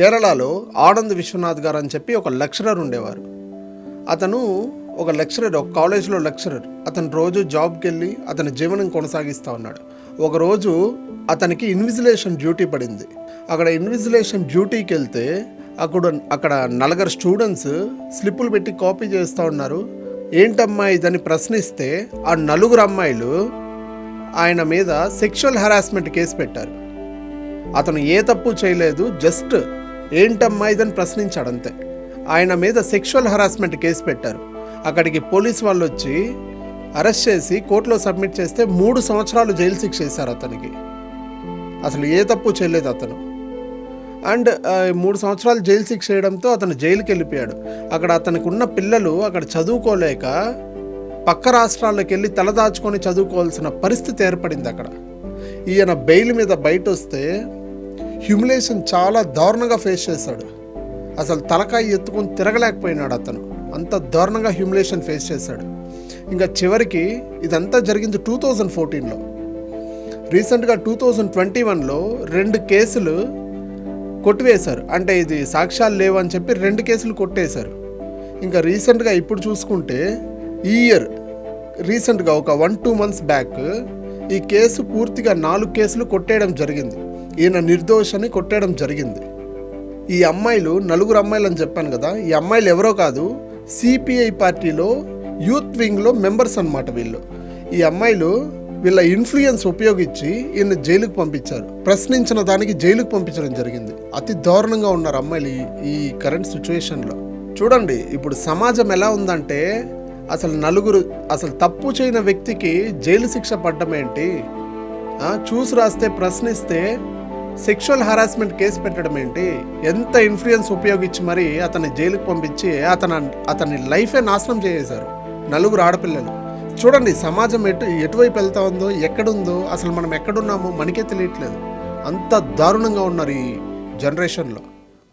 కేరళలో ఆనంద్ విశ్వనాథ్ గారు అని చెప్పి ఒక లెక్చరర్ ఉండేవారు. అతను ఒక లెక్చరర్ ఒక కాలేజ్లో లెక్చరర్. అతను రోజు జాబ్కి వెళ్ళి అతని జీవనం కొనసాగిస్తూ ఉన్నాడు. ఒకరోజు అతనికి ఇన్విజిలేషన్ డ్యూటీ పడింది. అక్కడ ఇన్విజిలేషన్ డ్యూటీకి వెళ్తే అక్కడ అక్కడ నలుగురు స్టూడెంట్స్ స్లిప్పులు పెట్టి కాపీ చేస్తూ ఉన్నారు. ఏంటమ్మా ఇదని ప్రశ్నిస్తే ఆ నలుగురు అమ్మాయిలు ఆయన మీద సెక్షువల్ హెరాస్మెంట్ కేసు పెట్టారు. అతను ఏ తప్పు చేయలేదు జస్ట్ ఏంటమ్మా ఇదని ప్రశ్నించాడు అంతే ఆయన మీద సెక్షువల్ హరాస్మెంట్ కేసు పెట్టారు. అక్కడికి పోలీస్ వాళ్ళు వచ్చి అరెస్ట్ చేసి కోర్టులో సబ్మిట్ చేస్తే మూడు సంవత్సరాలు జైలు శిక్ష వేశారు అతనికి. అసలు ఏ తప్పు చేయలేదు అతను. అండ్ మూడు సంవత్సరాలు జైలు శిక్ష వేయడంతో అతను జైలుకి వెళ్ళిపోయాడు. అక్కడ అతనికి ఉన్న పిల్లలు అక్కడ చదువుకోలేక పక్క రాష్ట్రాలకు వెళ్ళి తలదాచుకొని చదువుకోవాల్సిన పరిస్థితి ఏర్పడింది అక్కడ. ఈయన బెయిల్ మీద బయట వస్తే హ్యూమిలేషన్ చాలా దారుణంగా ఫేస్ చేశాడు. అసలు తలకాయ ఎత్తుకొని తిరగలేకపోయినాడు అతను. అంత దారుణంగా హ్యూమిలేషన్ ఫేస్ చేశాడు. ఇంకా చివరికి ఇదంతా జరిగింది టూ థౌజండ్ ఫోర్టీన్లో రీసెంట్గా టూ థౌజండ్ ట్వంటీ వన్లో రెండు కేసులు కొట్టివేశారు. అంటే ఇది సాక్ష్యాలు లేవని చెప్పి రెండు కేసులు కొట్టేశారు. ఇంకా రీసెంట్గా ఇప్పుడు చూసుకుంటే ఈ ఇయర్ రీసెంట్గా ఒక వన్ టూ మంత్స్ బ్యాక్ ఈ కేసు పూర్తిగా నాలుగు కేసులు కొట్టేయడం జరిగింది. ఈయన నిర్దోషని కొట్టేయడం జరిగింది. ఈ అమ్మాయిలు నలుగురు అమ్మాయిలు అని చెప్పాను కదా ఈ అమ్మాయిలు ఎవరో కాదు సిపిఐ పార్టీలో యూత్ వింగ్లో మెంబర్స్ అన్నమాట వీళ్ళు. ఈ అమ్మాయిలు వీళ్ళ ఇన్ఫ్లుయెన్స్ ఉపయోగించి ఈయన జైలుకు పంపించారు. ప్రశ్నించిన దానికి జైలుకు పంపించడం జరిగింది. అతి దారుణంగా ఉన్నారు అమ్మాయిలు ఈ- కరెంట్ సిచ్యువేషన్లో చూడండి ఇప్పుడు సమాజం ఎలా ఉందంటే అసలు నలుగురు అసలు తప్పు చేయని వ్యక్తికి జైలు శిక్ష పడ్డం ఏంటి చూసి రాస్తే ప్రశ్నిస్తే సెక్షువల్ హరాస్మెంట్ కేసు పెట్టడం ఏంటి? ఎంత ఇన్ఫ్లుయెన్స్ ఉపయోగించి మరి అతన్ని జైలుకు పంపించి అతను అతని లైఫే నాశనం చేసేశారు? నలుగురు ఆడపిల్లలు. చూడండి సమాజం ఎటు ఎటువైపు వెళ్తా ఉందో ఎక్కడుందో అసలు మనం ఎక్కడున్నామో మనకే తెలియట్లేదు. అంత దారుణంగా ఉన్నారు ఈ జనరేషన్లో